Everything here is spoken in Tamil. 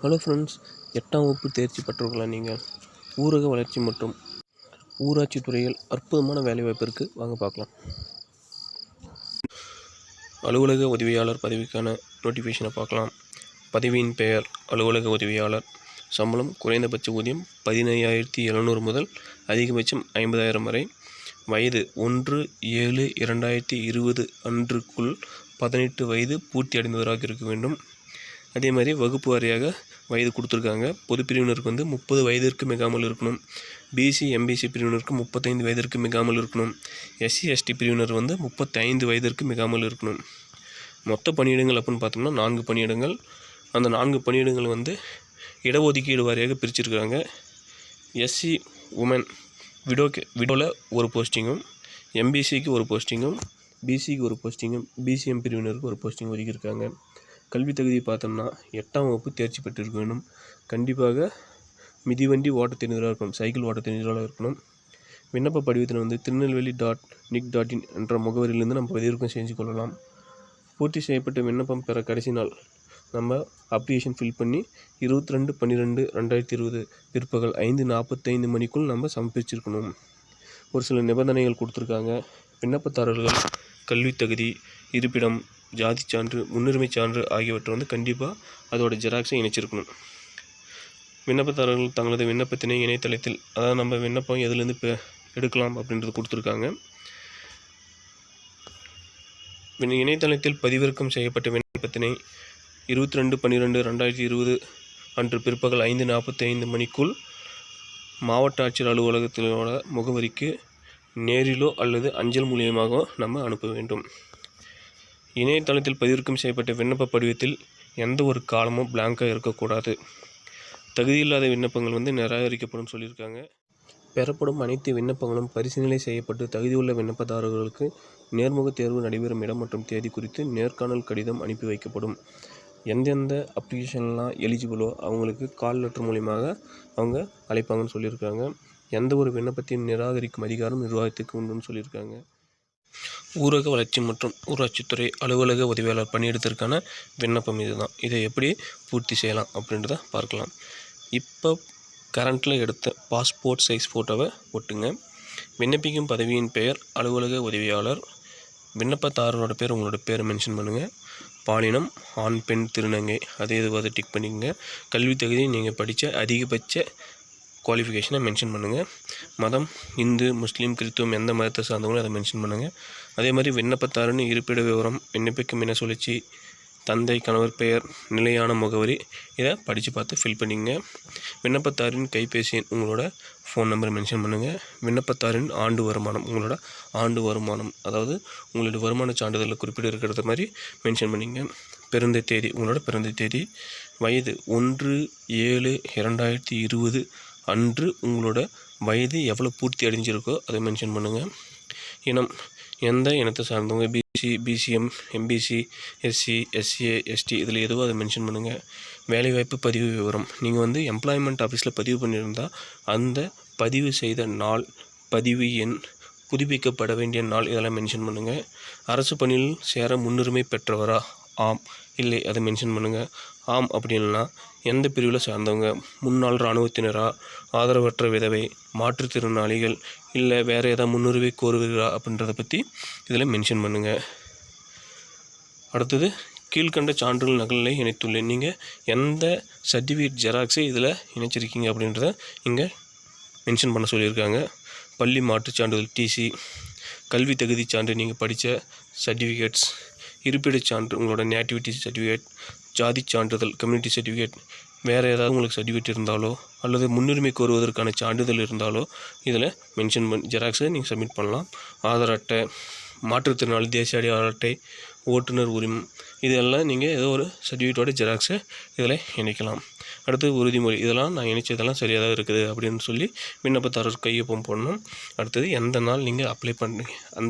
ஹலோ ஃப்ரெண்ட்ஸ் எட்டாம் வகுப்பு தேர்ச்சி பெற்றவர்களா நீங்கள்? ஊரக வளர்ச்சி மற்றும் ஊராட்சி துறையில் அற்புதமான வேலைவாய்ப்பு இருக்குது வாங்க பார்க்கலாம். அலுவலக உதவியாளர் பதவிக்கான நோட்டிஃபிகேஷனை பார்க்கலாம். பதவியின் பெயர் அலுவலக உதவியாளர். சம்பளம் குறைந்தபட்ச ஊதியம் பதினையாயிரத்தி எழுநூறு முதல் அதிகபட்சம் ஐம்பதாயிரம் வரை. வயது ஒன்று ஏழு இரண்டாயிரத்தி இருபது அன்றுக்குள் பதினெட்டு வயது பூர்த்தி அடைந்தவராக இருக்க வேண்டும். அதே மாதிரி வகுப்பு வாரியாக வயது கொடுத்துருக்காங்க. பொது பிரிவினருக்கு வந்து முப்பது வயதிற்கு மிகாமல் இருக்கணும். பிசி எம்பிசி பிரிவினருக்கு முப்பத்தைந்து வயதிற்கு மிகாமல் இருக்கணும். எஸ்சி எஸ்டி பிரிவினர் வந்து முப்பத்தைந்து வயதிற்கு மிகாமல் இருக்கணும். மொத்த பணியிடங்கள் அப்படின்னு பார்த்தோம்னா நான்கு பணியிடங்கள். அந்த நான்கு பணியிடங்கள் வந்து இடஒதுக்கீடு வாரியாக பிரிச்சிருக்கிறாங்க. எஸ்சி உமன் விடோ விடோவில் ஒரு போஸ்டிங்கும் எம்பிசிக்கு ஒரு போஸ்டிங்கும் பிசிக்கு ஒரு போஸ்டிங்கும் பிசிஎம் பிரிவினருக்கு ஒரு போஸ்டிங் ஒதுக்கியிருக்காங்க. கல்வி தகுதி பார்த்தோம்னா எட்டாம் வகுப்பு தேர்ச்சி பெற்றிருக்க வேண்டும். கண்டிப்பாக மிதிவண்டி ஓட்ட தெரிந்தவராக இருக்கணும் சைக்கிள் ஓட்ட தெரிந்தவராக இருக்கணும். விண்ணப்ப படிவத்தில் வந்து Tirunelveli dot nic dot in என்ற முகவரியிலிருந்து நம்ம பதிவிறக்கம் செஞ்சு கொள்ளலாம். பூர்த்தி செய்யப்பட்ட விண்ணப்பம் பெற கடைசி நாள் நம்ம அப்ளிகேஷன் ஃபில் பண்ணி இருபத்தி ரெண்டு பன்னிரெண்டு ரெண்டாயிரத்தி இருபது பிற்பகல் ஐந்து நாற்பத்தைந்து மணிக்குள் நம்ம சமர்ப்பிச்சிருக்கணும். ஒரு சில நிபந்தனைகள் கொடுத்துருக்காங்க. விண்ணப்பதாரர்கள் கல்வி தகுதி இருப்பிடம் ஜாதி சான்று முன்னுரிமை சான்று ஆகியவற்றை வந்து கண்டிப்பாக அதோட ஜெராக்ஸை இணைச்சிருக்கணும். விண்ணப்பதாரர்கள் தங்களது விண்ணப்பத்தினை இணையதளத்தில் அதாவது நம்ம விண்ணப்பம் எதுலேருந்து இப்போ எடுக்கலாம் அப்படின்றது கொடுத்துருக்காங்க. இணையதளத்தில் பதிவிறக்கம் செய்யப்பட்ட விண்ணப்பத்தினை இருபத்தி ரெண்டு பன்னிரெண்டு ரெண்டாயிரத்தி இருபது அன்று பிற்பகல் ஐந்து நாற்பத்தி ஐந்து மணிக்குள் மாவட்ட ஆட்சியர் அலுவலகத்திலோட முகவரிக்கு நேரிலோ அல்லது அஞ்சல் மூலியமாகவோ நம்ம அனுப்ப வேண்டும். இணையதளத்தில் பதிவிறக்கம் செய்யப்பட்ட விண்ணப்ப படிவத்தில் எந்த ஒரு காலமும் பிளாங்காக இருக்கக்கூடாது. தகுதியில்லாத விண்ணப்பங்கள் வந்து நிராகரிக்கப்படும் சொல்லியிருக்காங்க. பெறப்படும் அனைத்து விண்ணப்பங்களும் பரிசீலனை செய்யப்பட்டு தகுதியுள்ள விண்ணப்பதாரர்களுக்கு நேர்முக தேர்வு நடைபெறும் இடம் மற்றும் தேதி குறித்து நேர்காணல் கடிதம் அனுப்பி வைக்கப்படும். எந்தெந்த அப்ளிகேஷன்லாம் எலிஜிபிளோ அவங்களுக்கு கால் லெட்டர் மூலியமாக அவங்க அழைப்பாங்கன்னு சொல்லியிருக்காங்க. எந்த ஒரு விண்ணப்பத்தையும் நிராகரிக்கும் அதிகாரம் நிர்வாகத்துக்கு உண்டுன்னு சொல்லியிருக்காங்க. ஊரக வளர்ச்சி மற்றும் ஊராட்சித்துறை அலுவலக உதவியாளர் பணியிடத்திற்கான விண்ணப்பம் இதுதான். இதை எப்படி பூர்த்தி செய்யலாம் அப்படின்றத பார்க்கலாம். இப்போ கரண்ட்டில் எடுத்த பாஸ்போர்ட் சைஸ் ஃபோட்டோவை ஒட்டுங்க. விண்ணப்பிக்கும் பதவியின் பெயர் அலுவலக உதவியாளர். விண்ணப்பதாரரோட பேர் உங்களோட பேரை மென்ஷன் பண்ணுங்கள் பாலினம் ஆண் பெண் திருநங்கை. அதே இதுவாக டிக் பண்ணிக்கோங்க. கல்வி தகுதி நீங்கள் படித்த அதிகபட்ச குவாலிஃபிகேஷனை மென்ஷன் பண்ணுங்கள் மதம் இந்து முஸ்லீம் கிறித்துவம் எந்த மதத்தை சார்ந்தவங்களும் அதை மென்ஷன் பண்ணுங்கள் அதே மாதிரி விண்ணப்பத்தாருன்னு இருப்பிட விவரம் விண்ணப்பிக்கும் இன சுழற்சி தந்தை கணவர் பெயர் நிலையான முகவரி இதை படித்து பார்த்து ஃபில் பண்ணிங்க விண்ணப்பத்தாரின் கைபேசி எண் உங்களோட ஃபோன் நம்பர் மென்ஷன் பண்ணுங்கள் விண்ணப்பத்தாரின் ஆண்டு வருமானம் உங்களோட ஆண்டு வருமானம் அதாவது உங்களோட வருமான சான்றிதழில் குறிப்பிட்டு இருக்கிறத மாதிரி மென்ஷன் பண்ணிங்க பிறந்த தேதி உங்களோட பிறந்த தேதி வயது ஒன்று ஏழு இரண்டாயிரத்தி இருபது அன்று உங்களோட வயது எவ்வளோ பூர்த்தி அடைஞ்சிருக்கோ அதை மென்ஷன் பண்ணுங்கள் இனம் எந்த இனத்தை சார்ந்தவங்க? BC BCM MBC SC SCA ST இதில் எதுவோ அதை மென்ஷன் பண்ணுங்கள் வேலைவாய்ப்பு பதிவு விவரம். நீங்கள் வந்து எம்ப்ளாய்மெண்ட் ஆஃபீஸில் பதிவு பண்ணியிருந்தால் அந்த பதிவு செய்த நாள் பதிவு எண் புதுப்பிக்கப்பட வேண்டிய நாள் இதெல்லாம் மென்ஷன் பண்ணுங்கள் அரசு பணியில் சேர முன்னுரிமை பெற்றவரா? ஆம் இல்லை அதை மென்ஷன் பண்ணுங்கள் ஆம் அப்படின்னா எந்த பிரிவில் சார்ந்தவங்க? முன்னாள் இராணுவத்தினரா? ஆதரவற்ற விதவை? மாற்றுத்திறனாளிகள் இல்லை வேறு ஏதாவது முன்னுரிமை கோருவீர்களா? அப்படின்றத பற்றி இதில் மென்ஷன் பண்ணுங்கள் அடுத்தது கீழ்கண்ட சான்றுகள் நகலை இணைத்துள்ளேன். நீங்கள் எந்த சர்டிஃபிகேட் ஜெராக்ஸை இதில் இணைச்சிருக்கீங்க அப்படின்றத இங்கே மென்ஷன் பண்ண சொல்லியிருக்காங்க. பள்ளி மாற்றுச் சான்றிதழ் டிசி கல்வி தகுதி சான்று நீங்கள் படித்த சர்டிஃபிகேட்ஸ் இருப்பிடச் சான்று உங்களோட நேட்டிவிட்டி சர்டிஃபிகேட் ஜாதி சான்றிதழ் கம்யூனிட்டி சர்டிஃபிகேட் வேறு ஏதாவது உங்களுக்கு சர்டிஃபிகேட் இருந்தாலோ அல்லது முன்னுரிமை கோருவதற்கான சான்றிதழ் இருந்தாலோ இதில் மென்ஷன் பண்ணி ஜெராக்ஸை நீங்கள் சப்மிட் பண்ணலாம். ஆதார் அட்டை மாற்றுத்திறனாளி தேசிய அடையாள அட்டை ஓட்டுநர் உரிமம் இதெல்லாம் நீங்கள் ஏதோ ஒரு சர்டிஃபிகேட்டோட ஜெராக்ஸை இதில் இணைக்கலாம். அடுத்து உறுதிமொழி இதெல்லாம் நான் இணைச்சதெல்லாம் சரியாக தான் இருக்குது அப்படின்னு சொல்லி விண்ணப்பதாரர் கையொப்பம் போடணும். அடுத்தது எந்த நாள் நீங்கள் அப்ளை பண்ணுறீங்க அந்த